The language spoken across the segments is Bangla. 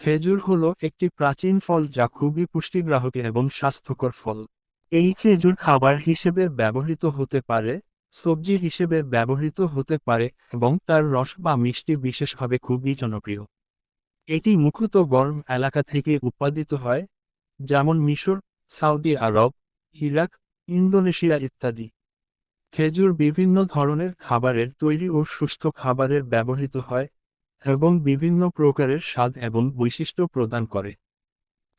খেজুর হলো একটি প্রাচীন ফল যা খুবই পুষ্টিগ্রাহক এবং স্বাস্থ্যকর ফল। এই খেজুর খাবার হিসেবে ব্যবহৃত হতে পারে, সবজি হিসেবে ব্যবহৃত হতে পারে এবং তার রস বা মিষ্টি বিশেষভাবে খুবই জনপ্রিয়। এটি মুখ্যত গরম এলাকা থেকে উৎপাদিত হয়, যেমন মিশর, সৌদি আরব, ইরাক, ইন্দোনেশিয়া ইত্যাদি। খেজুর বিভিন্ন ধরনের খাবারের তৈরি ও সুস্থ খাবারের ব্যবহৃত হয় এবং বিভিন্ন প্রকারের স্বাদ এবং বৈশিষ্ট্য প্রদান করে।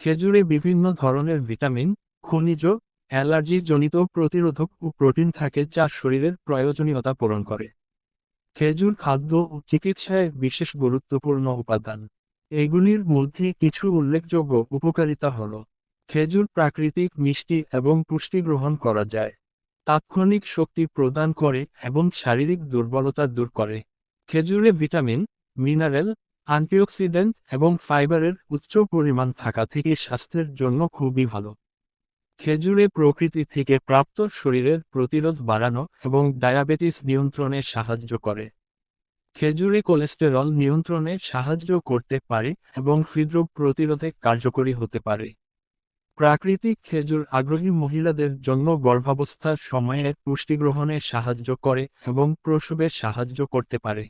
খেজুরে বিভিন্ন ধরনের ভিটামিন, খনিজ অ্যালার্জি জনিত প্রতিরোধক ও প্রোটিন থাকে যা শরীরের প্রয়োজনীয়তা পূরণ করে। খেজুর খাদ্য ও চিকিৎসায় বিশেষ গুরুত্বপূর্ণ উপাদান। এগুলির মধ্যে কিছু উল্লেখযোগ্য উপকারিতা হল, খেজুর প্রাকৃতিক মিষ্টি এবং পুষ্টি গ্রহণ করা যায়, তাৎক্ষণিক শক্তি প্রদান করে এবং শারীরিক দুর্বলতা দূর করে। খেজুরে ভিটামিন মিনারেল অ্যান্টিঅক্সিডেন্ট এবং ফাইবারের উচ্চ পরিমাণ থাকা থেকে স্বাস্থ্যের জন্য খুবই ভালো। খেজুরে প্রকৃতি থেকে প্রাপ্ত শরীরের প্রতিরোধ বাড়ানো এবং ডায়াবেটিস নিয়ন্ত্রণে সাহায্য করে। খেজুরে কোলেস্টেরল নিয়ন্ত্রণে সাহায্য করতে পারে এবং হৃদরোগ প্রতিরোধে কার্যকরী হতে পারে। প্রাকৃতিক খেজুর আগ্রহী মহিলাদের জন্য গর্ভাবস্থার সময়ে পুষ্টি গ্রহণে সাহায্য করে এবং প্রসবে সাহায্য করতে পারে।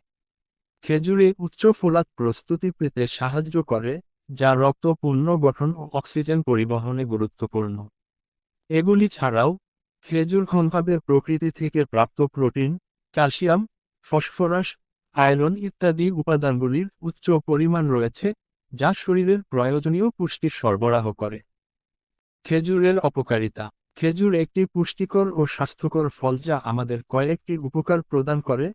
খেজুরে উচ্চ ফোলাত প্রস্তুতি পেতে সাহায্য করে, যা রক্ত পুনর্গঠন ও অক্সিজেন পরিবহনে গুরুত্বপূর্ণ। এগুলি ছাড়াও, খেজুর ঘনভাবে প্রকৃতি থেকে প্রাপ্ত প্রোটিন, ক্যালসিয়াম, ফসফরাস, আয়রন ইত্যাদি উপাদানগুলির উচ্চ পরিমাণ রয়েছে, যা শরীরের প্রয়োজনীয় পুষ্টি সরবরাহ করে। খেজুরের অপকারিতা। খেজুর একটি পুষ্টিকর ও স্বাস্থ্যকর ফল যা আমাদের কয়েকটি উপকার প্রদান করে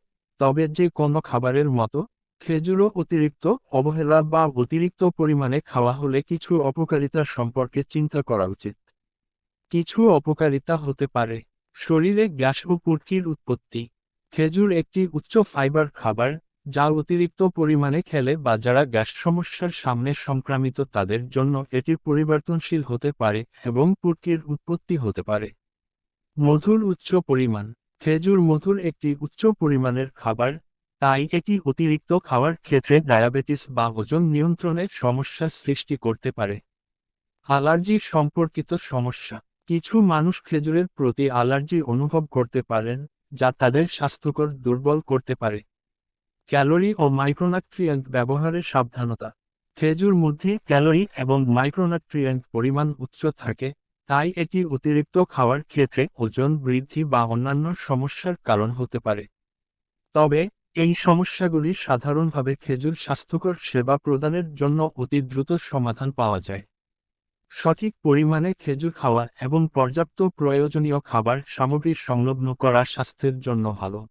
তবে যে কোনো খাবারের মতো, খেজুরও অতিরিক্ত, অবহেলা বা অতিরিক্ত পরিমাণে খাওয়া হলে কিছু অপকারিতা সম্পর্কে চিন্তা করা উচিত। কিছু অপকারিতা হতে পারে, শরীরে গ্যাস ও পুটকির উৎপত্তি। খেজুর একটি উচ্চ ফাইবার খাবার, যা অতিরিক্ত পরিমাণে খেলে বা যারা গ্যাস সমস্যার সামনে সংক্রামিত তাদের জন্য এটি পরিবর্তনশীল হতে পারে এবং পুটকির উৎপত্তি হতে পারে। মধুর উচ্চ পরিমাণ খেজুর মধুর একটি উচ্চ পরিমাণের খাবার, তাই এটি অতিরিক্ত খাওয়ার ক্ষেত্রে ডায়াবেটিস বা ওজন নিয়ন্ত্রণের সমস্যা সৃষ্টি করতে পারে। অ্যালার্জি সম্পর্কিত সমস্যা। কিছু মানুষ খেজুরের প্রতি অ্যালার্জি অনুভব করতে পারেন, যা তাদের স্বাস্থ্যকর দুর্বল করতে পারে। ক্যালোরি ও মাইক্রোনাট্রিয়েন্ট ব্যবহারের সাবধানতা। খেজুর মধ্যে ক্যালোরি এবং মাইক্রোনাট্রিয়েন্ট পরিমাণ উচ্চ থাকে তাই এটি অতিরিক্ত খাওয়ার ক্ষেত্রে ওজন বৃদ্ধি বা অন্যান্য সমস্যার কারণ হতে পারে। তবে, এই সমস্যাগুলি সাধারণভাবে খেজুর স্বাস্থ্যকর সেবা প্রদানের জন্য অতি দ্রুত সমাধান পাওয়া যায়। সঠিক পরিমাণে খেজুর খাওয়া এবং পর্যাপ্ত প্রয়োজনীয় খাবার সামগ্রী সংলগ্ন করা স্বাস্থ্যের জন্য ভালো।